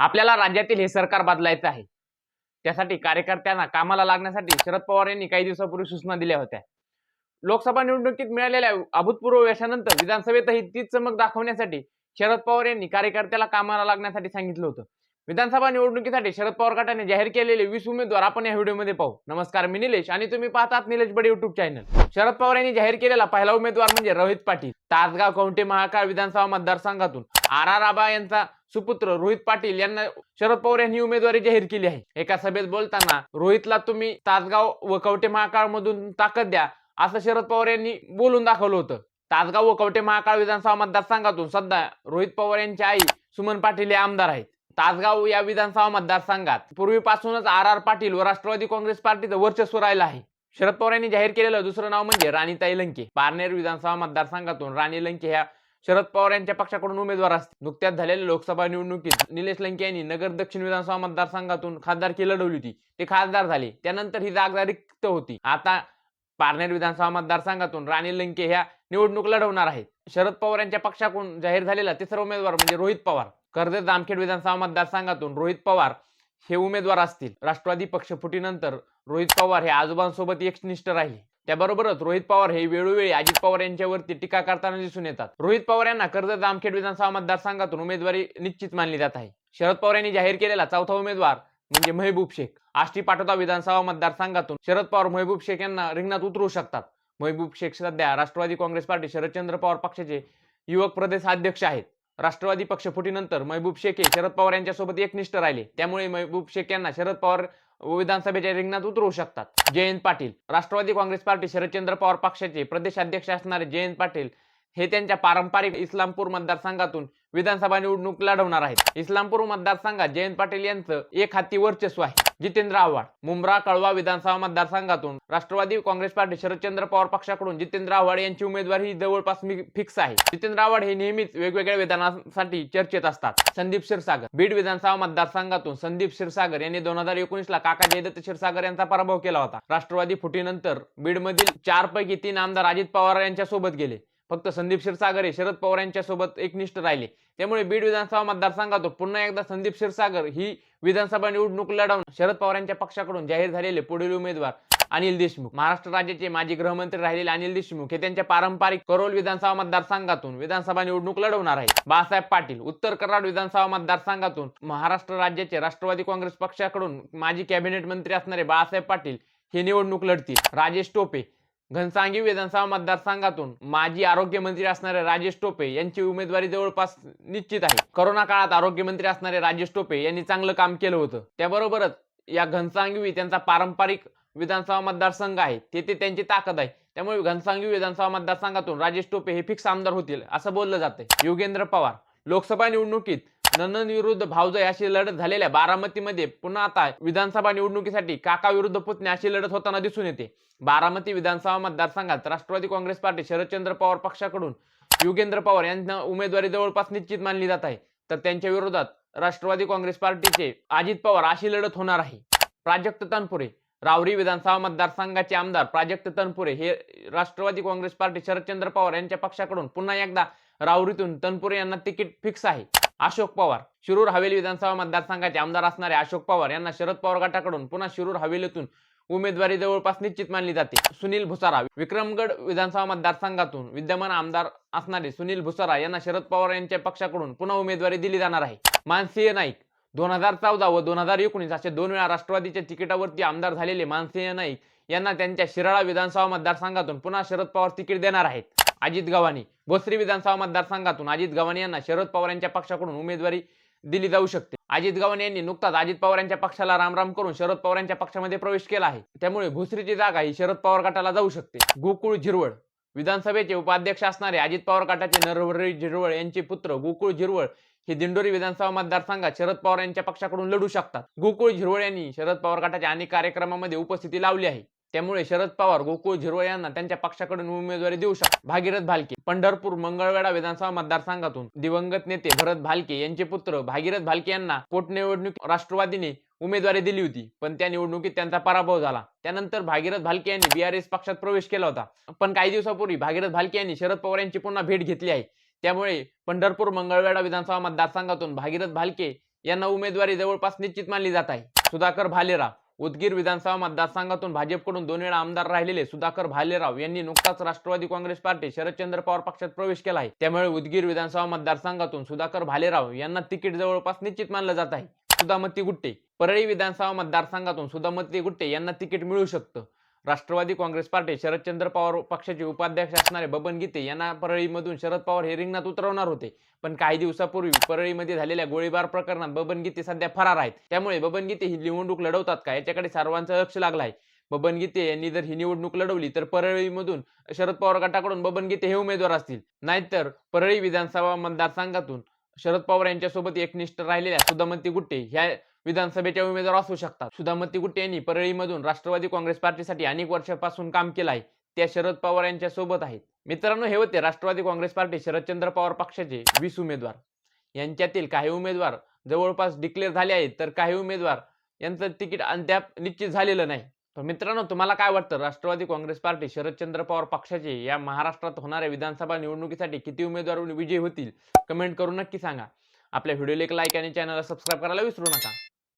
आपल्याला राज्यातील हे सरकार बदलायचं आहे. त्यासाठी कार्यकर्त्यांना कामाला लागण्यासाठी शरद पवार यांनी काही दिवसापूर्वी सूचना दिल्या होत्या. लोकसभा निवडणुकीत मिळालेल्या अभूतपूर्व यशानंतर विधानसभेतही तीच चमक दाखवण्यासाठी शरद पवार यांनी कार्यकर्त्याला कामाला लागण्यासाठी सांगितलं होतं. विधानसभा निवडणुकीसाठी शरद पवार गटाने जाहीर केलेले वीस उमेदवार आपण या व्हिडिओमध्ये पाहू. नमस्कार मी निलेश आणि तुम्ही पाहतात निलेश बडे युट्यूब चॅनल शरद पवार यांनी जाहीर केलेला पहिला उमेदवार म्हणजे रोहित पाटील. तासगाव कवटे महाकाळ विधानसभा मतदारसंघातून आर आर आबा यांचा सुपुत्र रोहित पाटील यांना शरद पवार यांनी उमेदवारी जाहीर केली आहे. एका सभेत बोलताना रोहितला तुम्ही तासगाव व कवटे महाकाळ मधून ताकद द्या असं शरद पवार यांनी बोलून दाखवलं होतं. तासगाव व कवटे महाकाळ विधानसभा मतदारसंघातून सध्या रोहित पवार यांची आई सुमन पाटील हे आमदार आहेत. तासगाव या विधानसभा मतदारसंघात पूर्वीपासूनच आर आर पाटील व राष्ट्रवादी काँग्रेस पार्टीचं वर्चस्व राहिलं आहे. शरद पवार यांनी जाहीर केलेलं दुसरं नाव म्हणजे राणीताई लंके. पारनेर विधानसभा मतदारसंघातून राणी लंके ह्या शरद पवार यांच्या पक्षाकडून उमेदवार असतील. नुकत्याच झालेल्या लोकसभा निवडणुकीत निलेश लंके यांनी नगर दक्षिण विधानसभा मतदारसंघातून खासदारकी लढवली होती. ते खासदार झाले. त्यानंतर ही जागा रिक्त होती. आता पारनेर विधानसभा मतदारसंघातून राणी लंके ह्या निवडणूक लढवणार आहेत. शरद पवार यांच्या पक्षाकडून जाहीर झालेला तिसरा उमेदवार म्हणजे रोहित पवार. कर्जत जामखेड विधानसभा मतदारसंघातून रोहित पवार हे उमेदवार असतील. राष्ट्रवादी पक्ष फुटीनंतर रोहित पवार हे आजोबांसोबत एकनिष्ठ राहिले. त्याबरोबरच रोहित पवार हे वेळोवेळी अजित पवार यांच्यावरती टीका करताना दिसून येतात. रोहित पवार यांना कर्जत जामखेड विधानसभा मतदारसंघातून उमेदवारी निश्चित मानली जात आहे. शरद पवार यांनी जाहीर केलेला चौथा उमेदवार म्हणजे महबूब शेख. आष्टी पाटोदा विधानसभा मतदारसंघातून शरद पवार महबूब शेख यांना रिंगणात उतरू शकतात. महबूब शेख सध्या राष्ट्रवादी काँग्रेस पार्टी शरदचंद्र पवार पक्षाचे युवक प्रदेश अध्यक्ष आहेत. राष्ट्रवादी पक्षफुटीनंतर महबूब शेख हे शरद पवार यांच्यासोबत एकनिष्ठ राहिले. त्यामुळे महबूब शेख यांना शरद पवार विधानसभेच्या रिंगणात उतरू शकतात. जयंत पाटील. राष्ट्रवादी काँग्रेस पार्टी शरदचंद्र पवार पक्षाचे प्रदेशाध्यक्ष असणारे जयंत पाटील हे त्यांच्या पारंपरिक इस्लामपूर मतदारसंघातून विधानसभा निवडणूक लढवणार आहेत. इस्लामपूर मतदारसंघात जयंत पाटील यांचं एक हाती वर्चस्व आहे. जितेंद्र आव्हाड मुंब्रा कळवा विधानसभा मतदारसंघातून राष्ट्रवादी काँग्रेस पार्टी शरदचंद्र पवार पक्षाकडून जितेंद्र आव्हाड यांची उमेदवारी ही जवळपास फिक्स आहे. जितेंद्र आव्हाड हे नेहमीच वेगवेगळ्या विधानासाठी चर्चेत असतात. संदीप क्षीरसागर बीड विधानसभा मतदारसंघातून संदीप क्षीरसागर यांनी दोन हजार एकोणीस ला काका जयदत्त क्षीरसागर यांचा पराभव केला होता. राष्ट्रवादी फुटीनंतर बीडमधील चार पैकी तीन आमदार अजित पवार यांच्या सोबत गेले. फक्त संदीप क्षीरसागर हे शरद पवार यांच्या सोबत एकनिष्ठ राहिले. त्यामुळे बीड विधानसभा मतदारसंघातून पुन्हा एकदा संदीप क्षीरसागर ही विधानसभा निवडणूक लढवून शरद पवार यांच्या पक्षाकडून जाहीर झालेले पुढील उमेदवार अनिल देशमुख महाराष्ट्र राज्याचे माजी गृहमंत्री राहिलेले अनिल देशमुख हे त्यांच्या पारंपरिक करोल विधानसभा मतदारसंघातून विधानसभा निवडणूक लढवणार आहेत. बाळासाहेब पाटील उत्तर कराड विधानसभा मतदारसंघातून महाराष्ट्र राज्याचे राष्ट्रवादी काँग्रेस पक्षाकडून माजी कॅबिनेट मंत्री असणारे बाळासाहेब पाटील हे निवडणूक लढतील. राजेश टोपे घनसांगी विधानसभा मतदारसंघातून माजी आरोग्यमंत्री असणारे राजेश टोपे यांची उमेदवारी जवळपास निश्चित आहे. करोना काळात आरोग्यमंत्री असणारे राजेश टोपे यांनी चांगलं काम केलं होतं. त्याबरोबरच या घनसांगवी त्यांचा पारंपरिक विधानसभा मतदारसंघ आहे. तेथे त्यांची ताकद आहे. त्यामुळे घनसांगवी विधानसभा मतदारसंघातून राजेश टोपे हे फिक्स आमदार होतील असं बोललं जाते योगेंद्र पवार लोकसभा निवडणुकीत नंदन विरुद्ध भावजय अशी लढत झालेल्या बारामतीमध्ये पुन्हा आता विधानसभा निवडणुकीसाठी काका विरुद्ध पुतणे अशी लढत होताना दिसून येते. बारामती विधानसभा मतदारसंघात राष्ट्रवादी काँग्रेस पार्टी शरदचंद्र पवार पक्षाकडून युगेंद्र पवार यांना उमेदवारी जवळपास निश्चित मानली जात आहे. तर त्यांच्या विरोधात राष्ट्रवादी काँग्रेस पार्टीचे अजित पवार अशी लढत होणार आहे. प्राजक्त तनपुरे रावरी विधानसभा मतदारसंघाचे आमदार प्राजक्त तनपुरे हे राष्ट्रवादी काँग्रेस पार्टी शरदचंद्र पवार यांच्या पक्षाकडून पुन्हा एकदा रावरीतून तनपुरे यांना तिकीट फिक्स आहे. अशोक पवार शिरूर हवेली विधानसभा मतदारसंघाचे आमदार असणारे अशोक पवार यांना शरद पवार गटाकडून पुन्हा शिरूर हवेलीतून उमेदवारी जवळपास निश्चित मानली जाते. सुनील भुसारा विक्रमगड विधानसभा मतदारसंघातून विद्यमान आमदार असणारे सुनील भुसारा यांना शरद पवार यांच्या पक्षाकडून पुन्हा उमेदवारी दिली जाणार आहे. मानसिंह नाईक दोन हजार चौदा व दोन हजार एकोणीस असे दोन वेळा राष्ट्रवादीच्या तिकिटावरती आमदार झालेले मानसिंह नाईक यांना त्यांच्या शिराळा विधानसभा मतदारसंघातून पुन्हा शरद पवार तिकीट देणार आहेत. अजित गव्हाणी. भोसरी विधानसभा मतदारसंघातून अजित गव्हाणी यांना शरद पवार यांच्या पक्षाकडून उमेदवारी दिली जाऊ शकते. अजित गव्हाणे यांनी नुकताच अजित पवार यांच्या पक्षाला रामराम करून शरद पवार यांच्या पक्षामध्ये प्रवेश केला आहे. त्यामुळे भोसरीची जागा ही शरद पवार गटाला जाऊ शकते. गोकुळ झिरवळ. विधानसभेचे उपाध्यक्ष असणारे अजित पवार गटाचे नरहरी झिरवळ यांचे पुत्र गोकुळ झिरवळ हे दिंडोरी विधानसभा मतदारसंघात शरद पवार यांच्या पक्षाकडून लढू शकतात. गोकुळ झिरवळ यांनी शरद पवार गटाच्या अनेक कार्यक्रमामध्ये उपस्थिती लावली आहे. त्यामुळे शरद पवार गोकुळ झिरवळ यांना त्यांच्या पक्षाकडून उमेदवारी देऊ शकतात भागीरथ भालके. पंढरपूर मंगळवेढा विधानसभा मतदारसंघातून दिवंगत नेते भरत भालके यांचे पुत्र भागीरथ भालके यांना पोटनिवडणूक राष्ट्रवादीने उमेदवारी दिली होती. पण त्या निवडणुकीत त्यांचा पराभव झाला. त्यानंतर भागीरथ भालके यांनी बीआरएस पक्षात प्रवेश केला होता. पण काही दिवसापूर्वी भागीरथ भालके यांनी शरद पवार यांची पुन्हा भेट घेतली आहे. त्यामुळे पंढरपूर मंगळवेढा विधानसभा मतदारसंघातून भागीरथ भालके यांना उमेदवारी जवळपास निश्चित मानली जात आहे. सुधाकर भालेराव उदगीर विधानसभा मतदारसंघातून भाजपकडून दोन वेळा आमदार राहिलेले सुधाकर भालेराव यांनी नुकताच राष्ट्रवादी काँग्रेस पार्टी शरदचंद्र पवार पक्षात प्रवेश केला आहे. त्यामुळे उदगीर विधानसभा मतदारसंघातून सुधाकर भालेराव यांना तिकीट जवळपास निश्चित मानलं जात आहे. सुधामती गुट्टे परळी विधानसभा मतदारसंघातून सुधामती गुट्टे यांना तिकीट मिळू शकतं. राष्ट्रवादी काँग्रेस पार्टी शरदचंद्र पवार पक्षाचे उपाध्यक्ष असणारे बबन गीते यांना परळीमधून शरद पवार हे रिंगणात उतरवणार होते. पण काही दिवसापूर्वी परळीमध्ये झालेल्या गोळीबार प्रकरणात बबन गीते सध्या फरार आहेत. त्यामुळे बबन गीते ही निवडणूक लढवतात का याच्याकडे सर्वांचं लक्ष लागलं आहे. बबन गीते यांनी जर ही निवडणूक लढवली तर परळीमधून शरद पवार गटाकडून बबन गीते हे उमेदवार असतील. नाहीतर परळी विधानसभा मतदारसंघातून शरद पवार यांच्यासोबत एकनिष्ठ राहिलेल्या सुधामती गुट्टे ह्या विधानसभेच्या उमेदवार असू शकतात. सुधामती गुट्टे यांनी परळीमधून राष्ट्रवादी काँग्रेस पार्टीसाठी अनेक वर्षापासून काम केलं आहे. त्या शरद पवार यांच्या सोबत आहेत. मित्रांनो हे होते राष्ट्रवादी काँग्रेस पार्टी शरदचंद्र पवार पक्षाचे वीस उमेदवार. यांच्यातील काही उमेदवार जवळपास डिक्लेअर झाले आहेत तर काही उमेदवार यांचं तिकीट अद्याप निश्चित झालेलं नाही. तर मित्रांनो तुम्हाला काय वाटतं? राष्ट्रवादी काँग्रेस पार्टी शरदचंद्र पवार पक्षाचे या महाराष्ट्रात होणाऱ्या विधानसभा निवडणुकीसाठी किती उमेदवार विजयी होतील? कमेंट करून नक्की सांगा. आपल्या व्हिडिओला एक लाईक आणि चॅनलला सबस्क्राईब करायला विसरू नका.